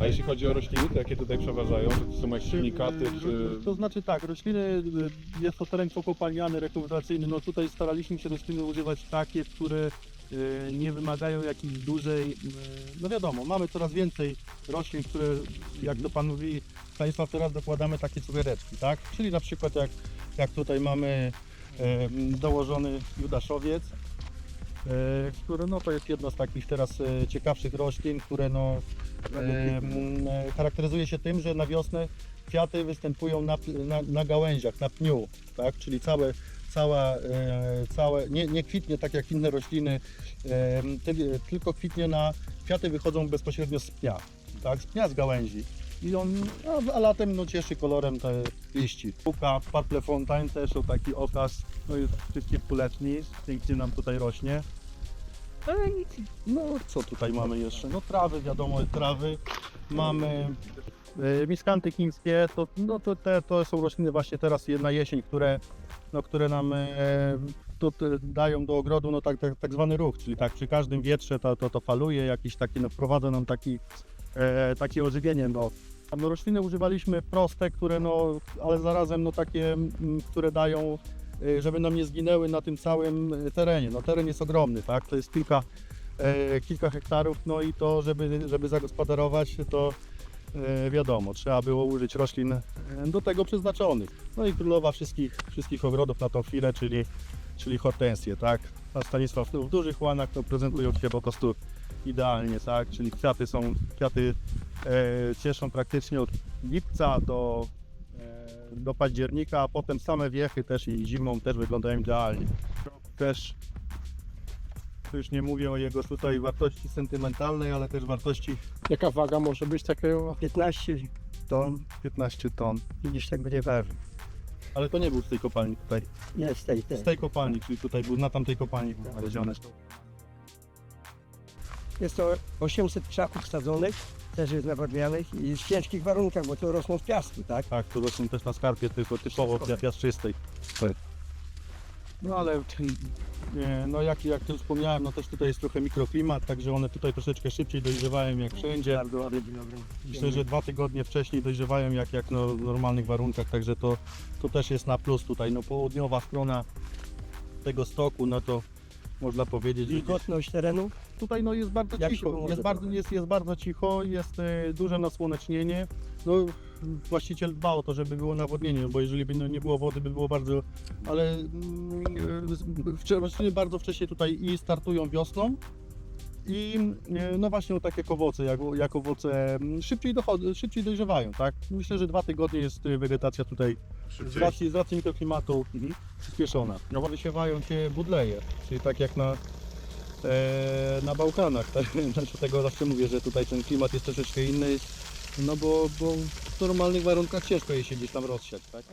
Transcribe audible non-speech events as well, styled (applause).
A jeśli chodzi o rośliny, to jakie tutaj przeważają? Czy to są jakieś silnikaty, czy... To znaczy tak, rośliny, y, jest to teren pokopalniany, rekomendacyjny, no tutaj staraliśmy się rośliny używać takie, które y, nie wymagają jakiejś dużej, y, no wiadomo, mamy coraz więcej roślin, które, jak to Pan mówi, Państwa teraz dokładamy takie cukiereczki, tak? Czyli na przykład jak, jak tutaj mamy y, dołożony judaszowiec, który no to jest jedna z takich teraz y, ciekawszych roślin, które no mm, charakteryzuje się tym, że na wiosnę kwiaty występują na, na, na gałęziach, na pniu, tak? czyli całe, cała, e, całe nie, nie kwitnie tak jak inne rośliny, e, ty, tylko kwitnie na, kwiaty wychodzą bezpośrednio z pnia, tak? z pnia z gałęzi. I on, a, a latem no, cieszy kolorem te liści. Puka, Purple Fontaine też o taki okaz, no jest wszystkie puletni, pięknie nam tutaj rośnie. No i No co tutaj mamy jeszcze? No trawy, wiadomo, trawy. Mamy e, miskanty chińskie, to, no, to, te, to są rośliny właśnie teraz na jesień, które, no, które nam e, to, te, dają do ogrodu no, tak, tak, tak zwany ruch, czyli tak przy każdym wietrze to, to, to faluje, jakiś taki, no, wprowadza nam taki, e, takie ożywienie. No. No, rośliny używaliśmy proste, które no, ale zarazem no, takie, które dają, e, żeby nam nie zginęły na tym całym e, terenie. No, teren jest ogromny, tak? To jest kilka, e, kilka hektarów, no i to, żeby, żeby zagospodarować, to e, wiadomo, trzeba było użyć roślin e, do tego przeznaczonych. No i królowa wszystkich, wszystkich ogrodów na tą chwilę, czyli, czyli hortensje, tak? A Stanisław no, w dużych łanach to prezentują się po prostu idealnie, tak? Czyli kwiaty są, kwiaty e, cieszą praktycznie od lipca do, e, do października, a potem same wiechy też i zimą też wyglądają idealnie. Też tu już nie mówię o jego tutaj wartości sentymentalnej, ale też wartości Jaka waga może być takiego? 15 ton, 15 ton. widzisz, tak będzie ważył. Ale to nie był z tej kopalni tutaj. Nie, z tej, tej. Z tej kopalni, czyli tutaj był na tamtej kopalni był znaleziony. Jest to 800 krzaków sadzonych, też jest nawadnianych i w ciężkich warunkach, bo to rosną w piasku, tak? Tak, to są też na skarpie, tylko typowo dla piaszczystej. No ale no jak, jak tu wspomniałem, no też tutaj jest trochę mikroklimat, także one tutaj troszeczkę szybciej dojrzewają jak wszędzie. Bardzo ładny winogron. Myślę, że dwa tygodnie wcześniej dojrzewają jak, jak no, w normalnych warunkach, także to, to też jest na plus tutaj. No południowa strona tego stoku, no to można powiedzieć, Wilgotność terenu, tutaj no jest bardzo Jak cicho, jest bardzo, jest, jest bardzo cicho, jest e, duże nasłonecznienie. No, właściciel dba o to, żeby było nawodnienie, bo jeżeli by no, nie było wody, by było bardzo, ale mm, e, wcze- rośliny bardzo wcześnie tutaj i startują wiosną i e, no właśnie o takie jak owoce, jak, jak owoce szybciej, dochod- szybciej dojrzewają, tak? Myślę, że dwa tygodnie jest e, wegetacja tutaj z racji, z racji mikroklimatu przyspieszona. No, wysiewają się budleje, czyli tak jak na, e, na Bałkanach. Tak? (laughs) Dlatego zawsze mówię, że tutaj ten klimat jest troszeczkę inny, no bo, bo w normalnych warunkach ciężko je się gdzieś tam rozsiać. Tak?